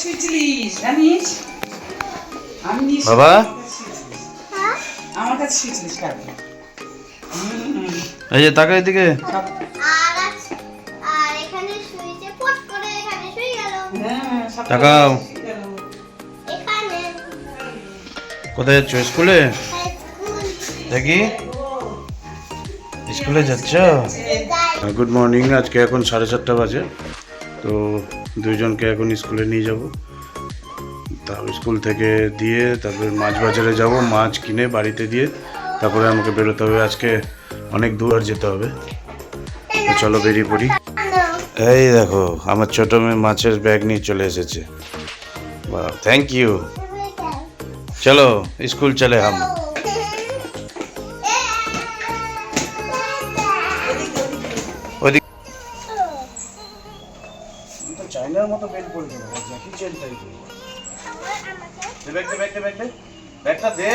শুয়েছিলিস জানিস? আমি বাবা? আমার কাছে শুয়েছিলিস কালকে। এই যে তাকা এদিকে। সব। আর আজ- আর এখানে শুয়েছে পট করে এখানে শুয়ে গেল। হ্যাঁ তাকাও। কোথায় যাচ্ছ স্কুলে? দেখি। স্কুলে যাচ্ছ? গুড মর্নিং আজকে এখন সাড়ে চারটা বাজে। তো দুইজনকে এখন স্কুলে নিয়ে যাব। তারপর স্কুল থেকে দিয়ে তারপরে মাছ বাজারে যাব, মাছ কিনে বাড়িতে দিয়ে তারপরে আমাকে বেরোতে হবে। আজকে অনেক দূর যেতে হবে। চলো বেরিয়ে পড়ি। এই দেখো, আমার ছোটো মেয়ে মাছের ব্যাগ নিয়ে চলে এসেছে। থ্যাংক ইউ চলো, স্কুল চলে হাম। মতো বেল পড়ে যাবে জ্যাকি চেন তাই দে ব্যাগ দে ব্যাগ দে ব্যাগটা দে।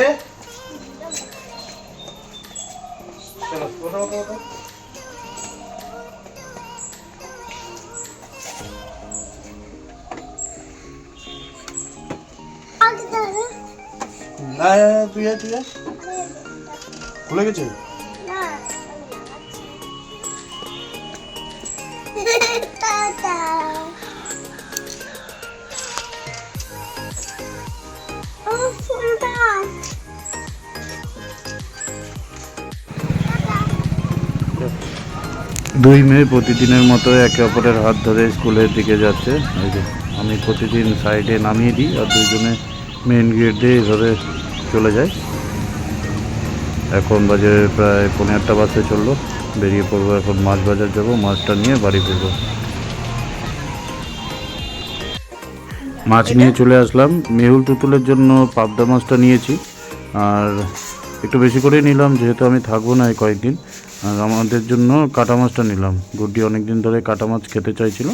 চলো ওঠো ওঠো ওঠো না। তুই তুই খুলে গেছে? দুই মেয়ে প্রতিদিনের মতো একে অপরের হাত ধরে স্কুলের দিকে যাচ্ছে। এই যে। আমি প্রতিদিন সাইডে নামিয়ে দিই আর দুইজনে মেন গেট দিয়ে এভাবে চলে যায় এখন বাজে প্রায় পনেরো আটটা বাসে চলল। বেরিয়ে পড়ব এখন মাছ বাজার যাব মাছটা নিয়ে বাড়ি ফিরবো। মাছ নিয়ে চলে আসলাম। মেহুল তুতুলের জন্য পাবদা মাছটা নিয়েছি। আর একটু বেশি করেই নিলাম যেহেতু আমি থাকব না এই কয়েকদিন। আর আমাদের জন্য কাটা মাছটা নিলাম। গুড্ডি অনেকদিন ধরে কাটা মাছ খেতে চাইছিল।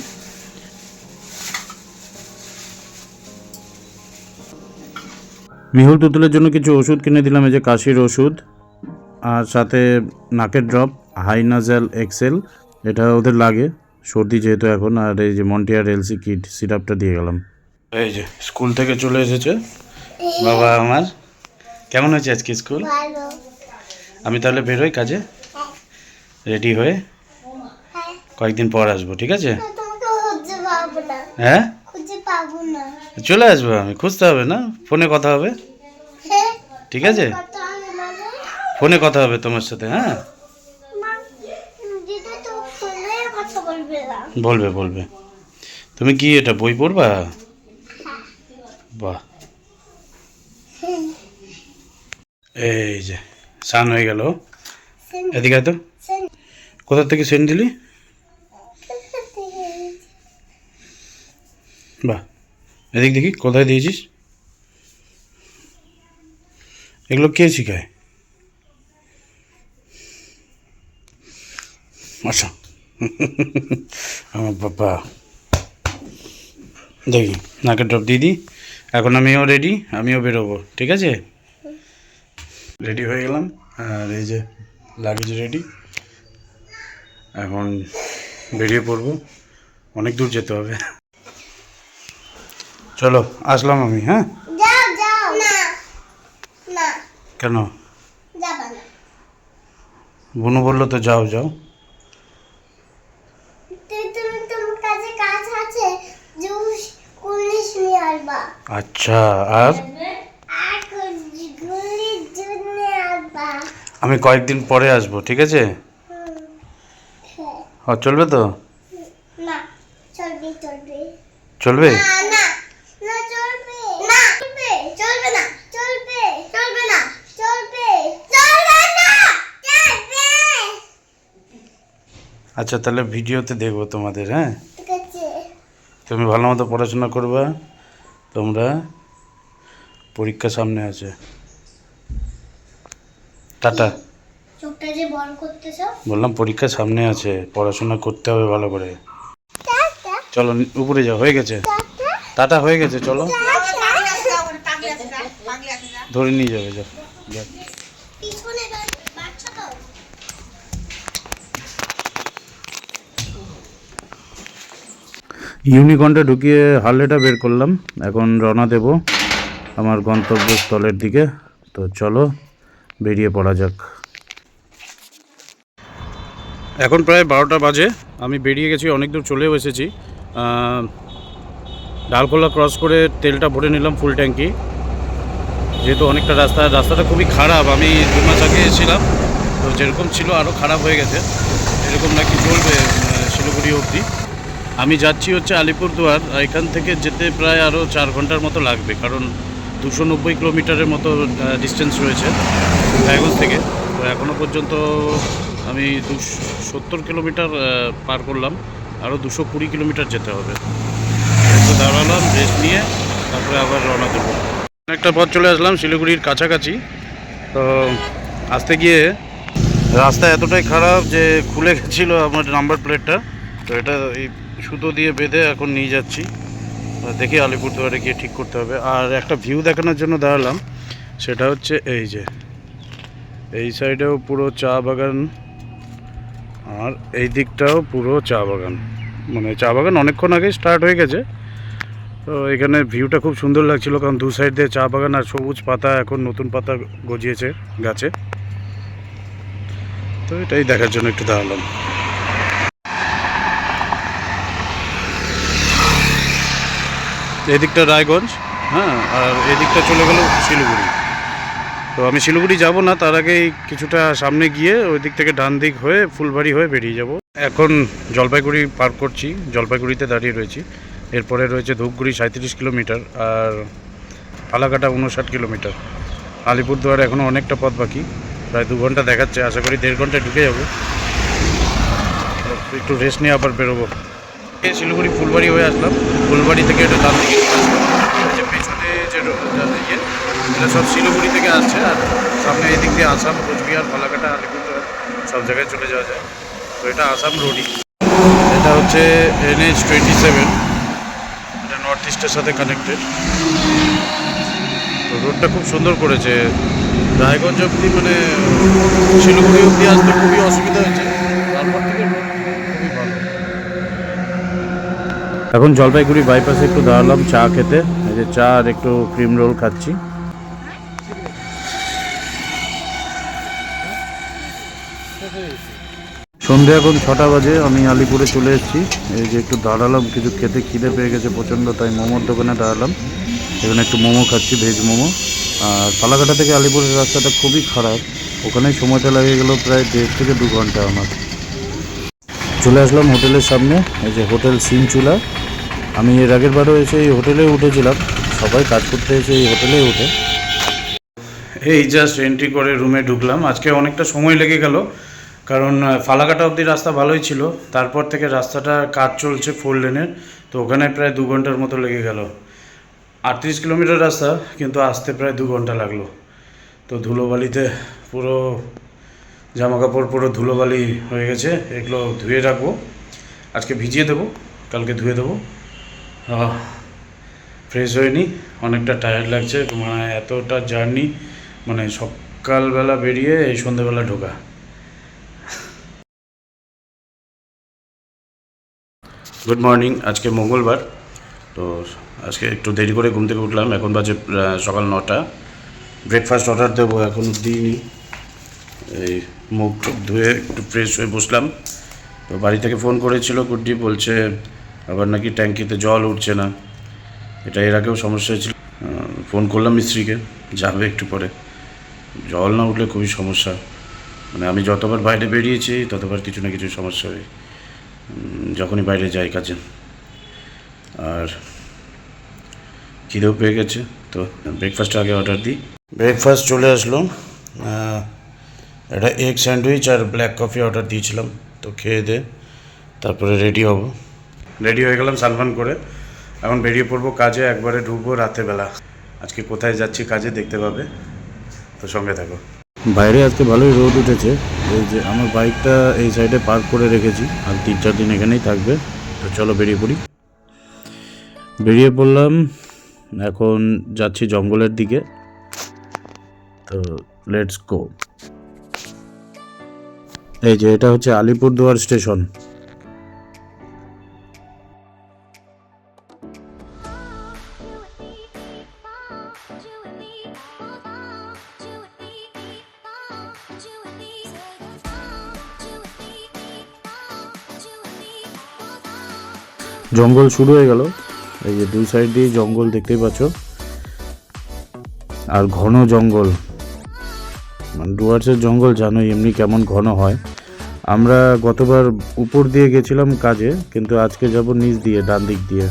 মেহুল তুতুলের জন্য কিছু ওষুধ কিনে দিলাম এই যে কাশির ওষুধ আর সাথে নাকের ড্রপ হাইনাজাল এক্সেল এটা ওদের লাগে সর্দি যেহেতু এখন আর এই যে মন্টিয়ার এলসি কিট সিরাপটা দিয়ে গেলাম। এই যে স্কুল থেকে চলে এসেছে বাবা আমার। কেমন হয়েছে আজকে স্কুল? আমি তাহলে বেরোই কাজে? রেডি হয়ে কয়েকদিন পর আসব ঠিক আছে? হ্যাঁ? চলে আসব আমি খুঁজতে হবে না? ফোনে কথা হবে? ঠিক আছে? ফোনে কথা হবে তোমার সাথে হ্যাঁ? বলবে বলবে বলবে। তুমি কি এটা বই পড়বা? বাহ। এই যে সান হয়ে গেল। এদিকে তো। কোথা থেকে সেন্ড দিলি? বাহ। এদিক দেখি কোথায় দিয়েছিস? এগুলো কে শিখায়? আচ্ছা। আমার বাবা। দেখি নাকের ড্রপ দিয়ে দিই। এখন আমিও রেডি আমিও বেরোবো ঠিক আছে? রেডি হয়ে গেলাম আর এই যে লাগেজ রেডি এখন বেরিয়ে পড়ব। অনেক দূর যেতে হবে। চলো আসলাম আমি হ্যাঁ? যাও যাও। না। না। কেন? যাবা বুনু বলল তো যাও যাও। তুই তুমি তোমার কাছে কাজ আছে? জুস কুলিশ নিয়ে আসবা। আচ্ছা আর? আমি কয়েকদিন পরে আসব ঠিক আছে। ও চলবে তো? না চলবে চলবে। চলবে? না না না চলবে। না চলবে চলবে না চলবে চলবে না চলবে। চলবে না চলবে। আচ্ছা তাহলে ভিডিওতে দেখব তোমাদের হ্যাঁ? তুমি ভালো মতো পড়াশোনা করবা তোমরা পরীক্ষা সামনে আছে। টাটা। চোখটা যে বড় করতেছো বললাম পরীক্ষা সামনে আছে পড়াশোনা করতে হবে ভালো করে। চলো উপরে যাও হয়ে গেছে। টাটা। হয়ে গেছে চলো। ধরে নিয়ে যাবে যাও ইউনিকর্নটা ঢুকিয়ে হার্লেটা বের করলাম। এখন রওনা দেব আমার গন্তব্যস্থলের দিকে। তো চলো বেরিয়ে পড়া যাক। এখন প্রায় বারোটা বাজে। আমি বেরিয়ে গেছি, অনেক দূর চলেও এসেছি। ডালখোলা ক্রস করে তেলটা ভরে নিলাম ফুল ট্যাঙ্কি যেহেতু অনেকটা রাস্তা, রাস্তাটা খুবই খারাপ। আমি দু মাস আগে এসেছিলাম, তো যেরকম ছিল আরও খারাপ হয়ে গেছে। এরকম নাকি চলবে শিলিগুড়ি অবধি। আমি যাচ্ছি হচ্ছে আলিপুরদুয়ার, এখান থেকে যেতে প্রায় আরও চার ঘণ্টার মতো লাগবে, কারণ দুশো নব্বই কিলোমিটারের মতো ডিস্টেন্স রয়েছে রায়গঞ্জ থেকে। তো এখনও পর্যন্ত আমি দুশো সত্তর কিলোমিটার পার করলাম আরও দুশো কুড়ি কিলোমিটার যেতে হবে। একটু দাঁড়ালাম রেস্ট নিয়ে, তারপরে আবার রওনা দেবো। অনেকটা পথ চলে আসলাম, শিলিগুড়ির কাছাকাছি। তো আসতে গিয়ে রাস্তা এতটাই খারাপ যে খুলে গেছিল আমার নাম্বার প্লেটটা তো এটা এই সুতো দিয়ে বেঁধে এখন নিয়ে যাচ্ছি। দেখি আলিপুরদুয়ারে গিয়ে ঠিক করতে হবে। আর একটা ভিউ দেখানোর জন্য দাঁড়ালাম, সেটা হচ্ছে এই যে, এই সাইডেও পুরো চা বাগান। আর এই দিকটাও পুরো চা বাগান। মানে চা বাগান অনেকক্ষণ আগে স্টার্ট হয়ে গেছে। তো এখানে ভিউটা খুব সুন্দর লাগছিল কারণ দু সাইড দিয়ে চা বাগান আর সবুজ পাতা এখন নতুন পাতা গজিয়েছে গাছে। তো এটাই দেখার জন্য একটু দাঁড়ালাম। এদিকটা রায়গঞ্জ হ্যাঁ আর এদিকটা চলে গেল শিলিগুড়ি। তো আমি শিলিগুড়ি যাব না, তার আগেই কিছুটা সামনে গিয়ে ওই দিক থেকে ডান দিক হয়ে ফুলবাড়ি হয়ে বেরিয়ে যাব। এখন জলপাইগুড়ি পার করছি, জলপাইগুড়িতে দাঁড়িয়ে রয়েছি। এরপরে রয়েছে ধূপগুড়ি সাঁত্রিশ কিলোমিটার আর ফালাকাটা উনষাট কিলোমিটার। আলিপুরদুয়ার এখনও অনেকটা পথ বাকি, প্রায় দু ঘণ্টা দেখাচ্ছে, আশা করি দেড় ঘন্টায় ঢুকে যাব। একটু রেস্ট নিয়ে আবার বেরোবো। শিলিগুড়ি ফুলবাড়ি হয়ে আসলাম। ফুলবাড়ি থেকে এটা ডান চলে আসলাম। এই যে পেছনে যে রো- ইয়ে এটা সব শিলিগুড়ি থেকে আসছে আর সামনে এই দিক দিয়ে আসাম, কোচবিহার ফালাকাটা আলিপুরদুয়ার সব জায়গায় চলে যাওয়া যায়। তো এটা আসাম রোডই এটা হচ্ছে এনএইচ টোয়েন্টি সেভেন এটা নর্থ ইস্টের সাথে কানেক্টেড তো রোডটা খুব সুন্দর করেছে। রায়গঞ্জ অবধি মানে শিলিগুড়ি অবধি আসতে খুবই অসুবিধা হয়েছে। তারপর থেকে এখন জলপাইগুড়ি বাইপাসে একটু দাঁড়ালাম চা খেতে। এই যে চা আর একটু ক্রিম রোল খাচ্ছি। সন্ধে এখন ছটা বাজে, আমি আলিপুরে চলে এসেছি। এই যে একটু দাঁড়ালাম, কিছু খেতে খিদে পেয়ে গেছে প্রচণ্ড, তাই মোমোর দোকানে দাঁড়ালাম। এখানে একটু মোমো খাচ্ছি, ভেজ মোমো। আর ফালাকাটা থেকে আলিপুরের রাস্তাটা খুবই খারাপ। ওখানে সময়টা লাগে গেল প্রায় দেড় থেকে দু ঘণ্টা আমার। চলে আসলাম হোটেলের সামনে, এই যে হোটেল সিন চুলা আমি এর আগের বারও এসে এই হোটেলে উঠেছিলাম। সবাই কাজ করতে এসে এই হোটেলে উঠে। এই জাস্ট এন্ট্রি করে রুমে ঢুকলাম। আজকে অনেকটা সময় লেগে গেল। কারণ ফালাকাটা অবধি রাস্তা ভালোই ছিল। তারপর থেকে রাস্তাটা কাজ চলছে ফোর লেনের তো ওখানে প্রায় দু ঘণ্টার মতো লেগে গেল। আটত্রিশ কিলোমিটার রাস্তা, কিন্তু আসতে প্রায় দু ঘণ্টা লাগল। তো ধুলোবালিতে পুরো জামা কাপড় পুরো ধুলোবালি হয়ে গেছে। এগুলো ধুয়ে রাখব। আজকে ভিজিয়ে দেবো, কালকে ধুয়ে দেবো। ফ্রেশ হয়নি অনেকটা টায়ার্ড লাগছে। মানে এতটা জার্নি মানে সকালবেলা বেরিয়ে এই সন্ধেবেলা ঢোকা। গুড মর্নিং আজকে মঙ্গলবার। তো আজকে একটু দেরি করে ঘুম থেকে উঠলাম। এখন বাজে সকাল নটা। ব্রেকফাস্ট অর্ডার দেবো এখন, দিইনি। এই মুখ টুক ধুয়ে একটু ফ্রেশ হয়ে বসলাম। তো বাড়ি থেকে ফোন করেছিল, গুড্ডি বলছে, আবার নাকি ট্যাঙ্কিতে জল উঠছে না। এটা এর আগেও সমস্যা হয়েছিল ফোন করলাম মিস্ত্রিকে, যাবে একটু পরে। জল না উঠলে খুবই সমস্যা। মানে আমি যতবার বাইরে বেরিয়েছি, ততবার কিছু না কিছু সমস্যা হয়। যখনই বাইরে যাই কাজে। আর খিদেও পেয়ে গেছে তো ব্রেকফাস্ট আগে অর্ডার দিই। ব্রেকফাস্ট চলে আসলো। একটা এগ স্যান্ডউইচ আর ব্ল্যাক কফি অর্ডার দিয়েছিলাম তো খেয়ে দে তারপরে রেডি হব। রেডি হয়ে গেলাম সানফান করে। এখন বেরিয়ে পড়ব কাজে একবারে ঢুকবো রাতেরবেলা আজকে কোথায় যাচ্ছি কাজে দেখতে পাবে তো সঙ্গে থাকো। বাইরে আজকে ভালোই রোদ উঠেছে। এই যে আমার বাইকটা এই সাইডে পার্ক করে রেখেছি। আর তিন চার দিন এখানেই থাকবে। তো চলো বেরিয়ে পড়ি। বেরিয়ে পড়লাম, এখন যাচ্ছি জঙ্গলের দিকে। তো লেটস গো এই যে এটা হচ্ছে আলিপুরদুয়ার স্টেশন। জঙ্গল শুরু হয়ে গেল। এই যে দুই সাইড দিয়ে জঙ্গল দেখতেই পাচ্ছ। আর ঘন জঙ্গল। মানে ডুয়ার্সের জঙ্গল জানো এমনি কেমন ঘন হয়। আমরা গতবার উপর দিয়ে গেছিলাম কাজে, কিন্তু আজকে যাব নিচ দিয়ে, ডান দিক দিয়ে।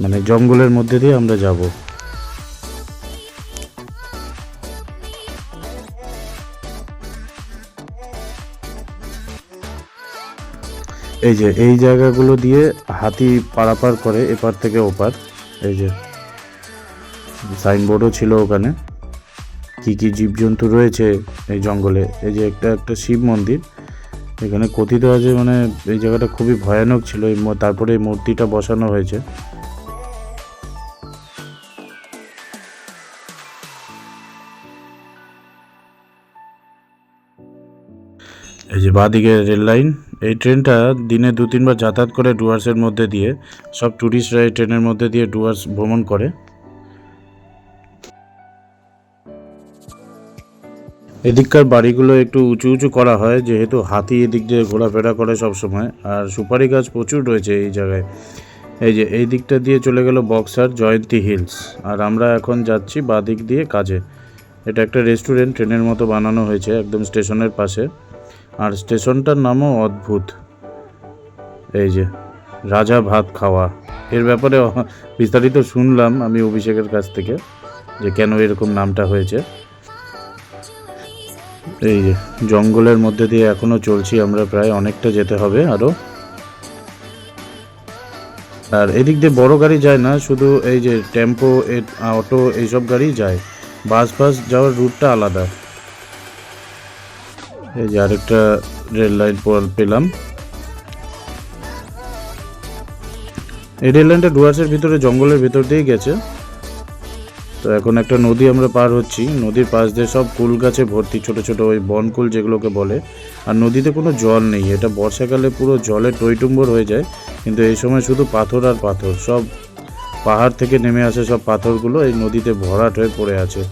মানে জঙ্গলের মধ্যে দিয়ে আমরা যাব। এই যে, এই জায়গাগুলো দিয়ে হাতি পারাপার করে এপার থেকে ওপার। এই যে, সাইনবোর্ডও ছিল ওখানে। কি কি জীবজন্তু রয়েছে এই জঙ্গলে। এই যে একটা একটা শিব মন্দির। এখানে কথিত আছে মানে এই জায়গাটা খুবই ভয়ানক ছিল। তারপরে এই মূর্তিটা বসানো হয়েছে। বাঁদিকে রেল লাইন। এই ট্রেনটা দিনে দু তিনবার যাতায়াত করে ডুয়ার্সের মধ্যে দিয়ে, সব ট্যুরিস্টরা এই ট্রেনের মধ্যে দিয়ে ডুয়ার্স ভ্রমণ করে। এদিককার বাড়িগুলো একটু উঁচু উঁচু করা হয়, যেহেতু হাতি এদিক দিয়ে ঘোরাফেরা করে সব সময়, আর সুপারি গাছ প্রচুর রয়েছে এই জায়গায়। এই যে, এই দিকটা দিয়ে চলে গেল বক্সার জয়ন্তী হিলস, আর আমরা এখন যাচ্ছি বাদিক দিয়ে কাজে। এটা একটা রেস্টুরেন্ট, ট্রেনের মতো বানানো হয়েছে একদম স্টেশনের পাশে। আর স্টেশনটার নামও অদ্ভুত। এই যে, রাজা ভাত খাওয়া। এর ব্যাপারে বিস্তারিত শুনলাম আমি অভিষেকের কাছ থেকে যে কেন এরকম নামটা হয়েছে। এই যে, জঙ্গলের মধ্যে দিয়ে এখনও চলছি আমরা প্রায়, অনেকটা যেতে হবে আরও আর এদিক দিয়ে বড় গাড়ি যায় না, শুধু এই যে টেম্পো অটো, এইসব গাড়ি যায়। বাস, ফাস যাওয়ার রুটটা আলাদা। এই যে আরেকটা রেল লাইন পেলাম। এই রেল লাইনটা ডুয়ার্সের ভিতরে, জঙ্গলের ভিতর দিয়েই গেছে। তো এখন একটা নদী আমরা পার হচ্ছি। নদীর পাশ দিয়ে সব কুল গাছে ভর্তি, ছোট ছোট ওই বনকুল যেগুলোকে বলে। আর নদীতে কোনো জল নেই। এটা বর্ষাকালে পুরো জলে টইটুম্বর হয়ে যায়। কিন্তু এই সময় শুধু পাথর আর পাথর। সব পাহাড় থেকে নেমে আসে সব পাথরগুলো। এই নদীতে ভরাট হয়ে পড়ে আছে।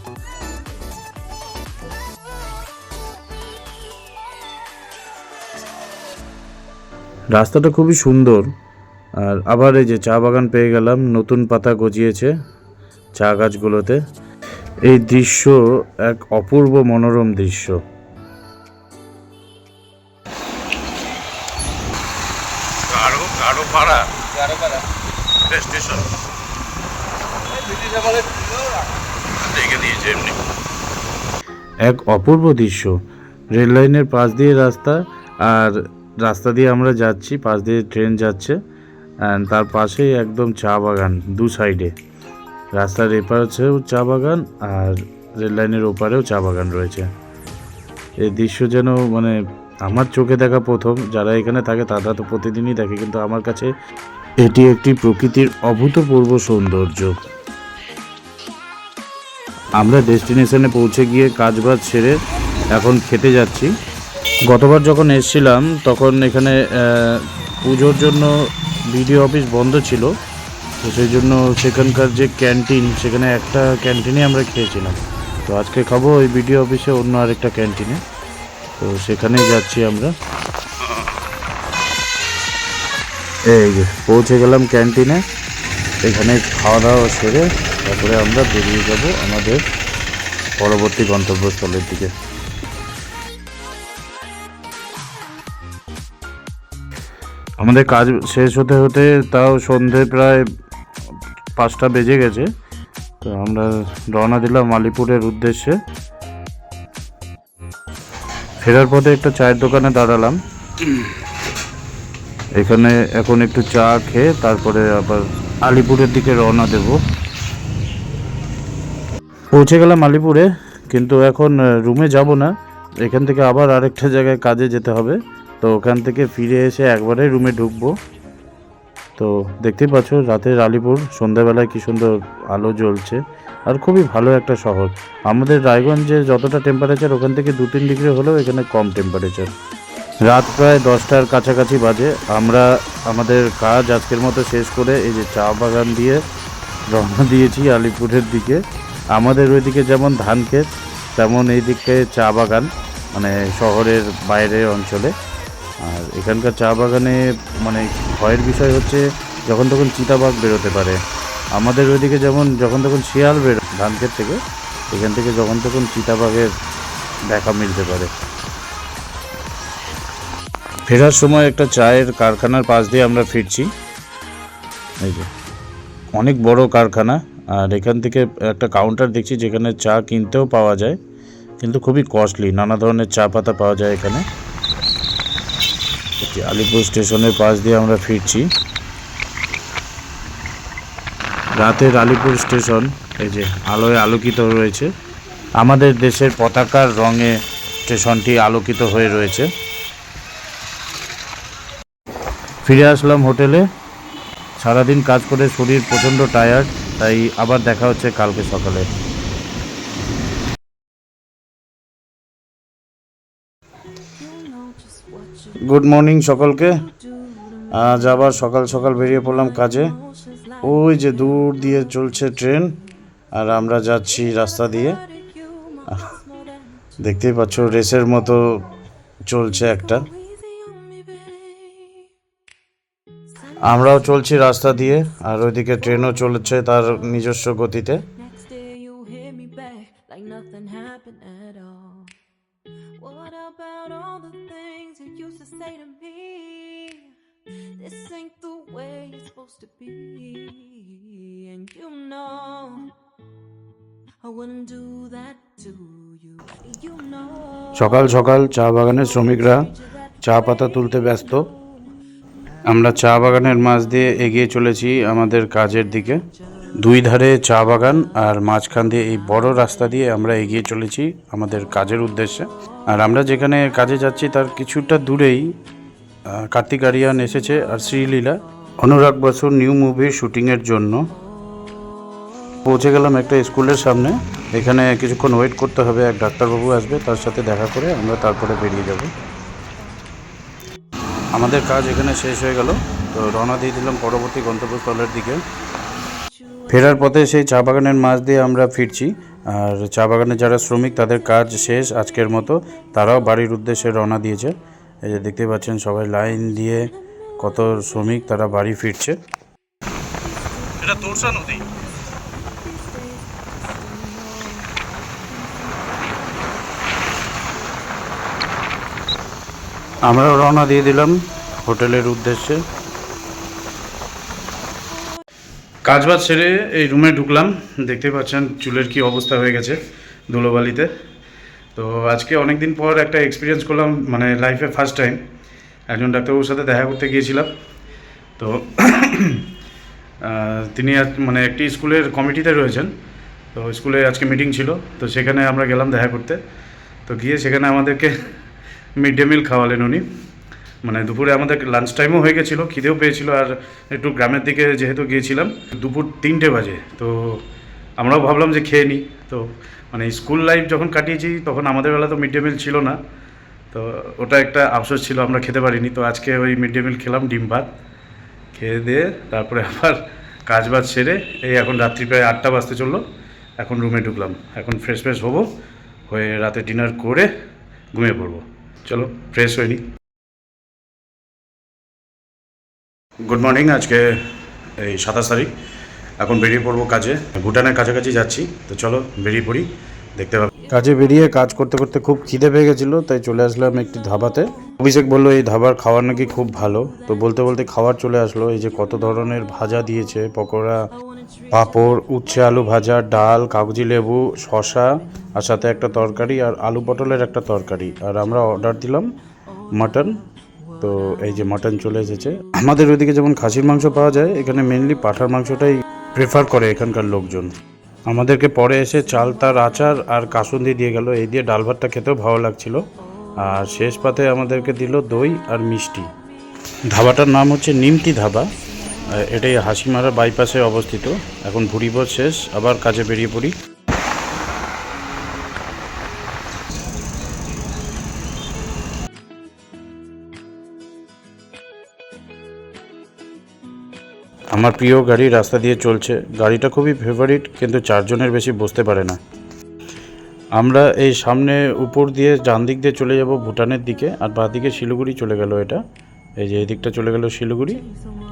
রাস্তাটা খুবই সুন্দর। আর আবার এই যে চা বাগান পেয়ে গেলাম নতুন পাতা গজিয়েছে চা গাছগুলোতে। এই দৃশ্য এক অপূর্ব মনোরম দৃশ্য। স্টেশন এক অপূর্ব দৃশ্য। রেল লাইনের পাশ দিয়ে রাস্তা আর রাস্তা দিয়ে আমরা যাচ্ছি, পাশ দিয়ে ট্রেন যাচ্ছে অ্যান্ড তার পাশেই একদম চা বাগান, দু সাইডে রাস্তার এপাশেও চা বাগান আর রেল লাইনের ওপারেও চা বাগান রয়েছে। এই দৃশ্য যেন মানে আমার চোখে দেখা প্রথম, যারা এখানে থাকে তারা তো প্রতিদিনই দেখে, কিন্তু আমার কাছে এটি একটি প্রকৃতির অভূতপূর্ব সৌন্দর্য। আমরা ডেস্টিনেশনে পৌঁছে গিয়ে কাজ বাজ সেরে এখন খেতে যাচ্ছি। গতবার যখন এসেছিলাম, তখন এখানে পুজোর জন্য বিডিও অফিস বন্ধ ছিল। তো সেই জন্য সেখানকার যে ক্যান্টিন, সেখানে একটা ক্যান্টিনে আমরা খেয়েছিলাম। তো আজকে খাব ওই বিডিও অফিসে অন্য আরেকটা ক্যান্টিনে। তো সেখানেই যাচ্ছি আমরা। এই যে, পৌঁছে গেলাম ক্যান্টিনে। এখানে খাওয়া দাওয়া সেরে তারপরে আমরা বেরিয়ে যাব আমাদের পরবর্তী গন্তব্যস্থলের দিকে। আমাদের কাজ শেষ হতে হতে তাও সন্ধে প্রায় পাঁচটা বেজে গেছে। তো আমরা রওনা দিলাম আলিপুরের উদ্দেশ্যে। ফেরার পথে একটা চায়ের দোকানে দাঁড়ালাম। এখানে এখন একটু চা খেয়ে তারপরে আবার আলিপুরের দিকে রওনা দেব। পৌঁছে গেলাম আলিপুরে, কিন্তু এখন রুমে যাব না। এখান থেকে আবার আরেকটা জায়গায় কাজে যেতে হবে। তো ওখান থেকে ফিরে এসে একবারে রুমে ঢুকবো। তো দেখতেই পাচ্ছ, রাতের আলিপুর, সন্ধ্যাবেলায় কি সুন্দর আলো জ্বলছে। আর খুবই ভালো একটা শহর। আমাদের রায়গঞ্জে যতটা টেম্পারেচার ওখান থেকে দু তিন ডিগ্রি হলেও এখানে কম টেম্পারেচার রাত প্রায় দশটার কাছাকাছি বাজে। আমরা, আমাদের কাজ আজকের মতো শেষ করে এই যে চা বাগান দিয়ে রওনা দিয়েছি আলিপুরের দিকে। আমাদের ওইদিকে যেমন ধান ক্ষেত তেমন এই দিকে চা বাগান মানে শহরের বাইরের অঞ্চলে। আর এখানকার চা বাগানে মানে ভয়ের বিষয় হচ্ছে যখন তখন চিতাবাঘ বেরোতে পারে। আমাদের ওইদিকে যেমন যখন তখন শিয়াল বেরো ধান ক্ষেত থেকে, এখান থেকে যখন তখন চিতাবাঘের দেখা মিলতে পারে। ফেরার সময় একটা চায়ের কারখানার পাশ দিয়ে আমরা ফিরছি। এই যে, অনেক বড় কারখানা, আর এখান থেকে একটা কাউন্টার দেখছি যেখানে চা কিনতেও পাওয়া যায়, কিন্তু খুবই কস্টলি নানা ধরনের চা পাতা পাওয়া যায় এখানে। আলিপুর স্টেশনের পাশ দিয়ে আমরা ফিরছি। রাতের আলিপুর স্টেশন, এই যে আলোয় আলোকিত রয়েছে। আমাদের দেশের পতাকার রঙে স্টেশনটি আলোকিত হয়ে রয়েছে। ফিরে আসলাম হোটেলে। সারাদিন কাজ করে শরীর প্রচণ্ড টায়ার্ড তাই আবার দেখা হচ্ছে কালকে সকালে। গুড মর্নিং সকলকে। আজ আবার সকাল সকাল বেরিয়ে পড়লাম কাজে। ওই যে দূর দিয়ে চলছে ট্রেন, আর আমরা যাচ্ছি রাস্তা দিয়ে। দেখতেই পাচ্ছ, রেসের মতো চলছে একটা। আমরাও চলছি রাস্তা দিয়ে, আর ওইদিকে ট্রেনও চলছে তার নিজস্ব গতিতে। What about all the things you used to say to me? This ain't the way it's supposed to be. And you know I wouldn't do that to you. You know সকাল সকাল চা বাগানের শ্রমিকরা চা পাতা তুলতে ব্যস্ত আমরা চা বাগানের মাঝ দিয়ে এগিয়ে চলেছি আমাদের কাজের দিকে দুই ধারে চা বাগান আর মাঝখান দিয়ে এই বড় রাস্তা দিয়ে আমরা এগিয়ে চলেছি আমাদের কাজের উদ্দেশ্যে। আর আমরা যেখানে কাজে যাচ্ছি তার কিছুটা দূরেই কার্তিক আরিয়ান এসেছে আর শ্রীলীলা। অনুরাগ বসুর নিউ মুভির শুটিংয়ের জন্য। পৌঁছে গেলাম একটা স্কুলের সামনে। এখানে কিছুক্ষণ ওয়েট করতে হবে, এক ডাক্তারবাবু আসবে, তার সাথে দেখা করে আমরা তারপরে বেরিয়ে যাব। আমাদের কাজ এখানে শেষ হয়ে গেল। তো রওনা দিয়ে দিলাম পরবর্তী গন্তব্যস্থলের দিকে। ফেরার পথে সেই চা বাগানের মাঝ দিয়ে আমরা ফিরছি। আর চা বাগানে যারা শ্রমিক তাদের কাজ শেষ আজকের মতো। তারাও বাড়ির উদ্দেশ্যে রওনা দিয়েছে। এই যে দেখতে পাচ্ছেন সবাই লাইন দিয়ে কত শ্রমিক তারা বাড়ি ফিরছে। এটা তোরসা নদী। আমরাও রওনা দিয়ে দিলাম হোটেলের উদ্দেশ্যে। কাজ বাজ সেরে এই রুমে ঢুকলাম। দেখতে পাচ্ছেন চুলের কি অবস্থা হয়ে গেছে ধুলোবালিতে। তো আজকে অনেক দিন পর একটা এক্সপিরিয়েন্স করলাম মানে লাইফে ফার্স্ট টাইম একজন ডাক্তারবাবুর সাথে দেখা করতে গিয়েছিলাম। তো তিনি মানে একটি স্কুলের কমিটিতে রয়েছেন। তো স্কুলে আজকে মিটিং ছিল। তো সেখানে আমরা গেলাম দেখা করতে। তো গিয়ে সেখানে আমাদেরকে মিড ডে মিল খাওয়ালেন উনি। মানে দুপুরে আমাদের লাঞ্চ টাইমও হয়ে গেছিল, খিদেও পেয়েছিল আর একটু গ্রামের দিকে যেহেতু গিয়েছিলাম, দুপুর তিনটে বাজে। তো আমরাও ভাবলাম যে খেয়ে নিই তো মানে স্কুল লাইফ যখন কাটিয়েছি, তখন আমাদের বেলা তো মিড ডে মিল ছিল না। তো ওটা একটা আফসোস ছিল, আমরা খেতে পারিনি। তো আজকে ওই মিড ডে মিল খেলাম, ডিম ভাত। খেয়ে দিয়ে তারপরে আবার কাজ বাজ সেরে এই এখন রাত্রি প্রায় আটটা বাজতে চলল। এখন রুমে ঢুকলাম। এখন ফ্রেশ ফ্রেশ হব, হয়ে রাতে ডিনার করে ঘুমিয়ে পড়ব। চলো ফ্রেশ হয়ে নিই গুড মর্নিং আজকে এই সাতাশ তারিখ। এখন বেরিয়ে পড়ব কাজে। ভুটানের কাছাকাছি যাচ্ছি। তো চলো বেরিয়ে পড়ি। দেখতে পাবো। কাজে বেরিয়ে কাজ করতে করতে খুব খিদে পেয়ে গেছিল, তাই চলে আসলাম একটি ধাবাতে। অভিষেক বলল, এই ধাবার খাওয়ার নাকি খুব ভালো। তো বলতে বলতে খাওয়ার চলে আসলো। এই যে কত ধরনের ভাজা দিয়েছে, পকোড়া, পাঁপড়, উচ্ছে আলু ভাজা, ডাল, কাগজি লেবু শশা আর সাথে একটা তরকারি, আর আলু পটলের একটা তরকারি। আর আমরা অর্ডার দিলাম মাটন তো এই যে মাটন চলে এসেছে। আমাদের ওইদিকে যেমন খাসির মাংস পাওয়া যায়, এখানে মেনলি পাঠার মাংসটাই প্রেফার করে এখানকার লোকজন। আমাদেরকে পরে এসে চাল, তার আচার আর কাসুন্দি দিয়ে গেল। এই দিয়ে ডাল ভাতটা খেতেও ভালো লাগছিল। আর শেষ পাতে আমাদেরকে দিল দই আর মিষ্টি। ধাবাটার নাম হচ্ছে নিমতি ধাবা। এটাই হাসিমারা বাইপাসে অবস্থিত। এখন ভুড়িভোজ শেষ, আবার কাজে বেরিয়ে পড়ি। আমার প্রিয় গাড়ি রাস্তা দিয়ে চলছে। গাড়িটা খুবই ফেভারিট কিন্তু চারজনের বেশি বসতে পারে না। আমরা এই সামনে উপর দিয়ে ডান দিক দিয়ে চলে যাব ভুটানের দিকে, আর বাঁ দিকে শিলিগুড়ি চলে গেল এটা। এই যে এই দিকটা চলে গেল শিলিগুড়ি,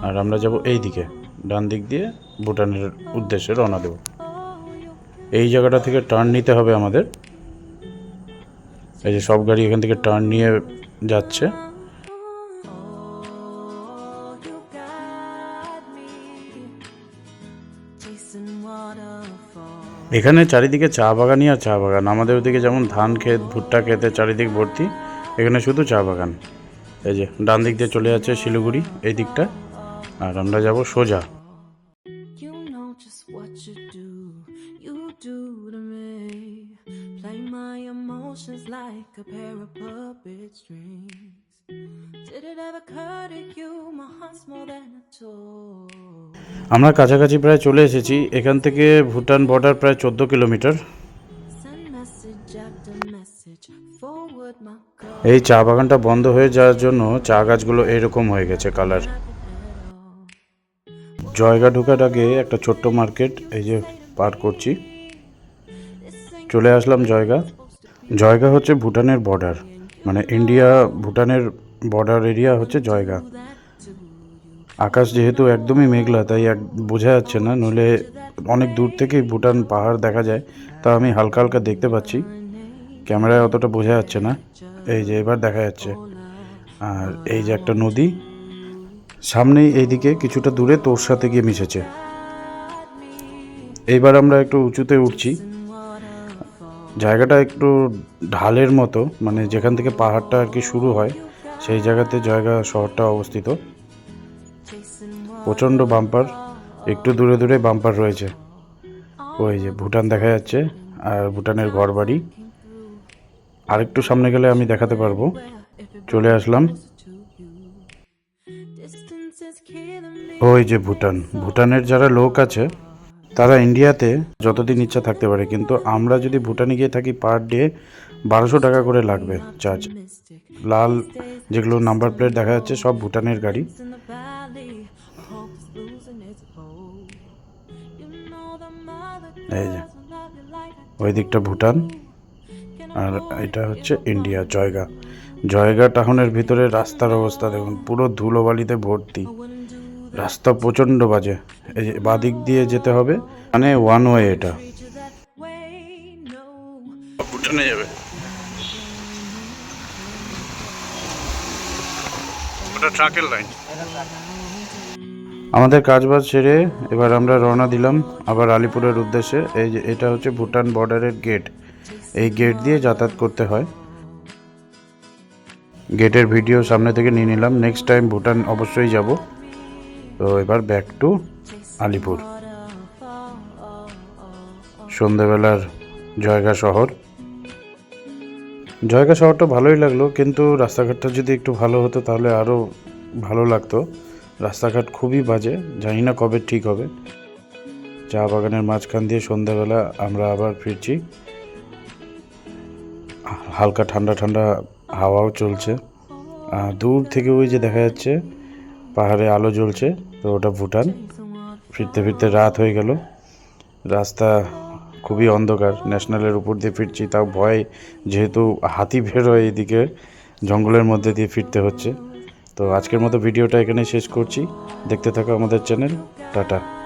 আর আমরা যাব এই দিকে। ডান দিক দিয়ে ভুটানের উদ্দেশ্যে রওনা দেব। এই জায়গাটা থেকে টার্ন নিতে হবে আমাদের। এই যে সব গাড়ি এখান থেকে টার্ন নিয়ে যাচ্ছে। এখানে চারিদিকে চা বাগানই আর চা বাগান। আমাদের ওদিকে যেমন ধান ক্ষেত, ভুট্টা ক্ষেতে চারিদিক ভর্তি, এখানে শুধু চা বাগান। এই যে ডান দিক দিয়ে চলে যাচ্ছে শিলিগুড়ি, এই দিকটা। আর আমরা যাব সোজা। Like a pair of puppet strings. আমরা কাছাকাছি প্রায় চলে এসেছি। এখান থেকে ভুটান বর্ডার প্রায় চোদ্দ কিলোমিটার. এই চা বাগানটা বন্ধ হয়ে যাওয়ার জন্য চা গাছগুলো এরকম হয়ে গেছে কালার জয়গা ঢোকার আগে একটা ছোট্ট মার্কেট এই যে পার করছি। চলে আসলাম জয়গা। জয়গা হচ্ছে ভুটানের বর্ডার মানে ইন্ডিয়া ভুটানের বর্ডার এরিয়া হচ্ছে জয়গা। আকাশ যেহেতু একদমই মেঘলা, তাই এক বোঝা যাচ্ছে না, নইলে অনেক দূর থেকেই ভুটান পাহাড় দেখা যায়, তা আমি হালকা হালকা দেখতে পাচ্ছি। ক্যামেরায় অতটা বোঝা যাচ্ছে না, এই যে এবার দেখা যাচ্ছে। আর এই যে একটা নদী, সামনেই এইদিকে কিছুটা দূরে তোর সাথে গিয়ে মিশেছে। এইবার আমরা একটু উঁচুতে উঠছি। জায়গাটা একটু ঢালের মতো মানে যেখান থেকে পাহাড়টা আর কি শুরু হয়, সেই জায়গাতে জায়গা, শহরটা অবস্থিত। প্রচণ্ড বাম্পার, একটু দূরে দূরে বাম্পার রয়েছে। ওই যে ভুটান দেখা যাচ্ছে, আর ভুটানের ঘর ঘরবাড়ি। আরেকটু সামনে গেলে আমি দেখাতে পারব। চলে আসলাম. ওই যে ভুটান। ভুটানের যারা লোক আছে তারা ইন্ডিয়াতে যতদিন ইচ্ছা থাকতে পারে, কিন্তু আমরা যদি ভুটানে গিয়ে থাকি পার ডে, বারোশো টাকা করে লাগবে চার্জ লাল যেগুলো নাম্বার প্লেট দেখা যাচ্ছে, সব ভুটানের গাড়ি। এই যে, ওই দিকটা ভুটান, আর এটা হচ্ছে ইন্ডিয়া, জয়গা। জয়গা টাউনের ভিতরে রাস্তার অবস্থা দেখুন, পুরো ধুলোবালিতে ভর্তি। রাস্তা প্রচণ্ড বাজে। এই যে বাদিক দিয়ে যেতে হবে। মানে ওয়ান ওয়ে এটা. ভুটানে যাবে। ওটা ট্রাকের লাইন আমাদের কাজবাজ সেরে এবার আমরা রওনা দিলাম আবার আলিপুরের উদ্দেশ্যে। এই যে এটা হচ্ছে ভুটান বর্ডারের গেট এই গেট দিয়ে যাতায়াত করতে হয়। গেটের ভিডিও সামনে থেকে নিয়ে নিলাম। নেক্সট টাইম ভুটান অবশ্যই যাব। তো এবার ব্যাক টু আলিপুর। সন্ধেবেলার জয়গা শহর। জয়গা শহরটা ভালোই লাগল, কিন্তু রাস্তাঘাটটা যদি একটু ভালো হতো তাহলে আরও ভালো লাগতো। রাস্তাঘাট খুবই বাজে, জানি না কবে ঠিক হবে। চা বাগানের মাঝখান দিয়ে সন্ধ্যাবেলা আমরা আবার ফিরছি। হালকা ঠান্ডা ঠান্ডা হাওয়াও চলছে। দূর থেকে ওই যে দেখা যাচ্ছে পাহাড়ে আলো জ্বলছে, তো ওটা ভুটান। ফিরতে ফিরতে রাত হয়ে গেল। রাস্তা খুবই অন্ধকার, ন্যাশনালের উপর দিয়ে ফিরছি, তাও ভয়, যেহেতু হাতি বেরোয় এদিকে, জঙ্গলের মধ্যে দিয়ে ফিরতে হচ্ছে। তো আজকের মতো ভিডিওটা এখানে শেষ করছি। দেখতে থাকো আমাদের চ্যানেল, টাটা।